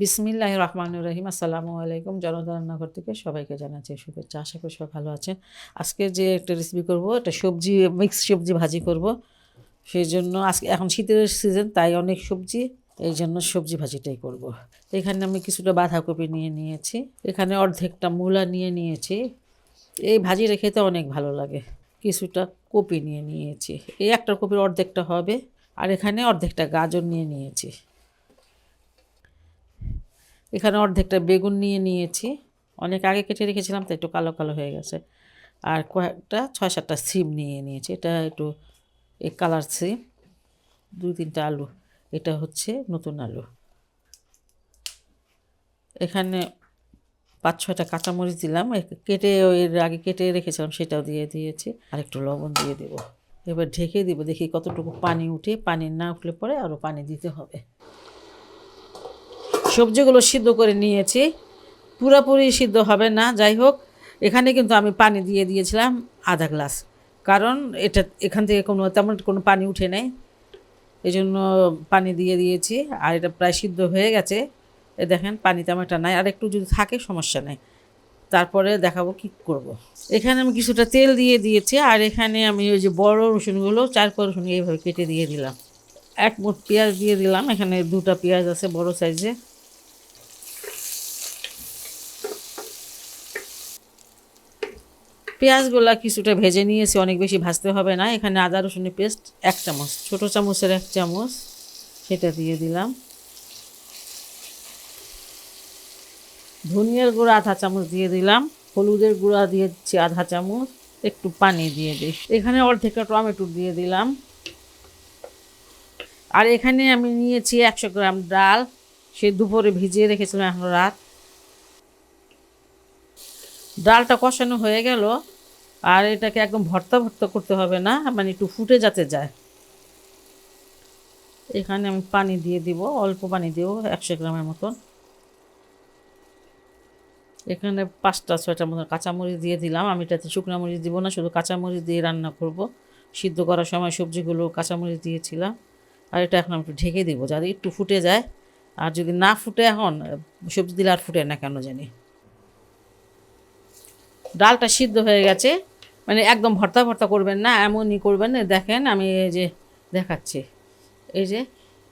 বিসমিল্লাহ রহমান রহিম। আসসালামু আলাইকুম জনতা রান্নাঘর থেকে সবাইকে জানাচ্ছি শুভেচ্ছা। আশা করি সবাই ভালো আছেন। আজকে যে একটা রেসিপি করব, একটা সবজি মিক্স সবজি ভাজি করব। সেই জন্য আজকে এখন শীতের সিজন তাই অনেক সবজি এই জন্য সবজি ভাজিটাই করব। এখানে আমি কিছুটা বাঁধাকপি নিয়ে নিয়েছি। এখানে অর্ধেকটা মূলা নিয়ে নিয়েছি। এই ভাজিটা খেতে অনেক ভালো লাগে। কিছুটা কপি নিয়ে নিয়েছি। এই একটা কপির অর্ধেকটা হবে, আর এখানে অর্ধেকটা গাজর নিয়ে নিয়েছি। এখানে অর্ধেকটা বেগুন নিয়ে নিয়েছি। অনেক আগে কেটে রেখেছিলাম তো একটু কালো কালো হয়ে গেছে। আর কয়েকটা, ছয় সাতটা সিম নিয়ে নিয়েছি। এটা একটু এই কালার সিম, দুই তিনটা আলু। এটা হচ্ছে নতুন আলু। এখানে পাঁচ ছয়টা কাঁচামরিচ দিলাম। কেটে এর আগে কেটে রেখেছিলাম, সেটাও দিয়ে দিয়েছি। আর একটু লবণ দিয়ে দেব। এবার ঢেকে দিব, দেখি কতটুকু পানি উঠে, পানি না উঠলে পরে আরও পানি দিতে হবে। সবজিগুলো সিদ্ধ করে নিয়েছি। পুরোপুরি সিদ্ধ হবে না, যাই হোক। এখানে কিন্তু আমি পানি দিয়ে দিয়েছিলাম আধা গ্লাস। কারণ এটা, এখান থেকে কোনো, তেমন কোনো পানি উঠে নেই। এই জন্য পানি দিয়ে দিয়েছি, আর এটা প্রায় সিদ্ধ হয়ে গেছে। এ দেখেন, পানি তেমন একটা নাই। আর একটু যদি থাকে, সমস্যা নেই। তারপরে দেখাবো কি করব। এখানে আমি কিছুটা তেল দিয়ে দিয়েছি, আর এখানে আমি ওই যে বড় রসুনগুলো, চার পর রসুন এইভাবে কেটে দিয়ে দিলাম। এক মুঠ পেঁয়াজ দিয়ে দিলাম। এখানে দুটা পেঁয়াজ আছে বড় সাইজে। পেঁয়াজগুলা কিছুটা ভেজে নিয়েছি, অনেক বেশি ভাজতে হবে না। এখানে আদা, রসুনের পেস্ট এক চামচ, ছোট চামচের এক চামচ সেটা দিয়ে দিলাম। ধনিয়ার গুঁড়া আধা চামচ দিয়ে দিলাম, হলুদের গুঁড়া দিয়ে দিচ্ছি আধা চামচ, একটু পানি দিয়ে দিই এখানে অর্ধেকটা টমেটো দিয়ে দিলাম। আর এখানে আমি নিয়েছি একশো গ্রাম ডাল, সে দুপুরে ভিজিয়ে রেখেছিলাম এখন রাত। ডালটা কষানো হয়ে গেল, আর এটাকে একদম ভর্তা ভর্তা করতে হবে না মানে একটু ফুটে যাতে যায়। এখানে আমি পানি দিয়ে দিব, অল্প পানি দেবো একশো গ্রামের মতন। এখানে পাঁচটা ছয়টা মতো কাঁচামরিচ দিয়ে দিলাম। আমি এটাতে শুকনো মরিচ দিব না, শুধু কাঁচামরিচ দিয়ে রান্না করব। সিদ্ধ করার সময় সবজিগুলো কাঁচামরিচ দিয়েছিলাম, আর এটা এখন আমি একটু ঢেকে দিব, যাতে একটু ফুটে যায়। আর যদি না ফুটে এখন, সবজি দিলে আর ফুটে না কেন জানি। ডালটা সিদ্ধ হয়ে গেছে। মানে একদম ভর্তা ভর্তা করবেন না এমনই করবেন। দেখেন আমি এই যে দেখাচ্ছি। এই যে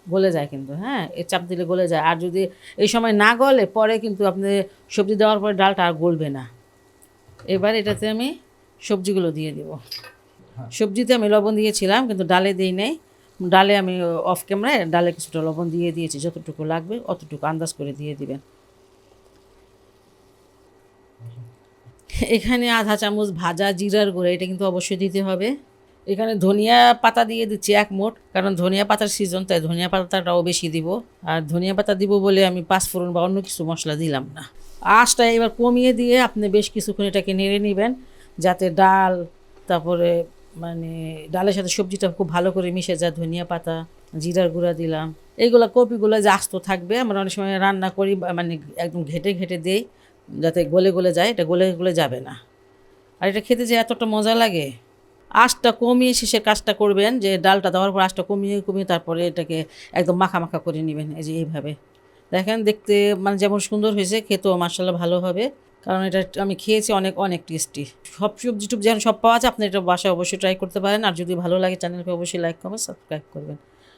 গলে যায় কিন্তু হ্যাঁ এই চাপ দিলে গলে যায়। আর যদি এই সময় না গলে পরে কিন্তু আপনি সবজি দেওয়ার পরে ডালটা আর গলবে না। এবার এটাতে আমি সবজিগুলো দিয়ে দিব। সবজিতে আমি লবণ দিয়েছিলাম কিন্তু ডালে দিই নাই। ডালে আমি অফ ক্যামেরায় ডালে কিছুটা লবণ দিয়ে দিয়েছি। যতটুকু লাগবে অতটুকু আন্দাজ করে দিয়ে দিবেন। এখানে আধা চামচ ভাজা জিরার গুঁড়া, এটা কিন্তু অবশ্যই দিতে হবে। এখানে ধনিয়া পাতা দিয়ে দিচ্ছি এক মোট, কারণ ধনিয়া পাতার সিজন তাই ধনিয়া পাতাটাও বেশি দিব। আর ধনিয়া পাতা দিব বলে আমি পাঁচফোড়ন বা অন্য কিছু মশলা দিলাম না। আঁচটা এবার কমিয়ে দিয়ে আপনি বেশ কিছুক্ষণ এটাকে নেড়ে নেবেন, যাতে ডাল, তারপরে মানে ডালের সাথে সবজিটা খুব ভালো করে মিশে যায়, ধনিয়া পাতা, জিরার গুঁড়া দিলাম। এইগুলো কপিগুলো যে আস্ত থাকবে, আমরা অনেক সময় রান্না করি মানে একদম ঘেটে ঘেটে দেই। যাতে গলে গলে যায়, এটা গলে গলে যাবে না। আর এটা খেতে যে এতটা মজা লাগে আঁচটা কমিয়ে শেষের কাজটা করবেন, যে ডালটা দেওয়ার পর আঁচটা কমিয়ে কমিয়ে তারপরে এটাকে একদম মাখা মাখা করে নেবেন, এই যে এইভাবে। দেখেন, দেখতে মানে যেমন সুন্দর হয়েছে, খেতেও মার্শাল্লাহ ভালো হবে, কারণ এটা আমি খেয়েছি অনেক অনেক টেস্টি। সব সবজি টুব যেন সব পাওয়া যায়, আপনি এটা বাসায় অবশ্যই ট্রাই করতে পারেন, আর যদি ভালো লাগে চ্যানেলকে অবশ্যই লাইক করবেন সাবস্ক্রাইব করবেন।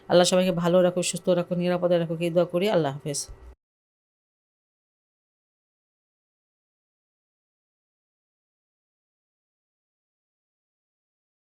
আল্লাহ সবাইকে ভালো রাখো সুস্থ রাখো নিরাপদে রাখো এই দোয়া করি, আল্লাহ হাফেজ।